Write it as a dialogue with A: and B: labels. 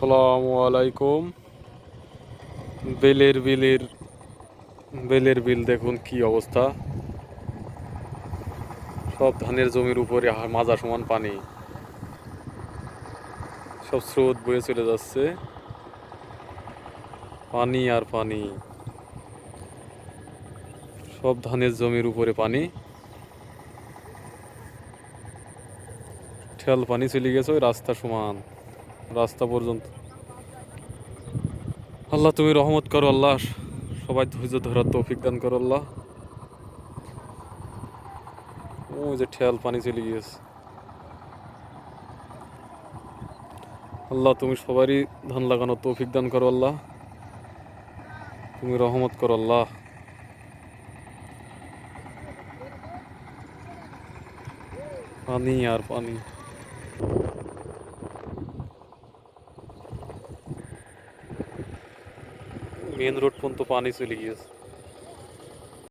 A: আসসালামু আলাইকুম। বেলের বিলের, বেলের বিল দেখুন কি অবস্থা। সব ধানের জমির উপরে মাজা সমান পানি। সব স্রোত বয়ে চলে যাচ্ছে। পানি আর পানি। সব ধানের জমির উপরে পানি। ঠেল পানি চলে গেছে, ওই রাস্তা সমান। রাস্তা পর্যন্ত। আল্লাহ, তুমি রহমত করো আল্লাহ, সবাই ধৈর্য ধরার তৌফিক দান করো আল্লাহ। ওই যে ঠেল পানি চলে গিয়েছে। আল্লাহ, তুমি সবারই ধান লাগানো তৌফিক দান করো আল্লাহ। তুমি রহমত করো আল্লাহ। পানি আর পানি। মেন রোড পর্যন্ত পানি চলে গিয়েছে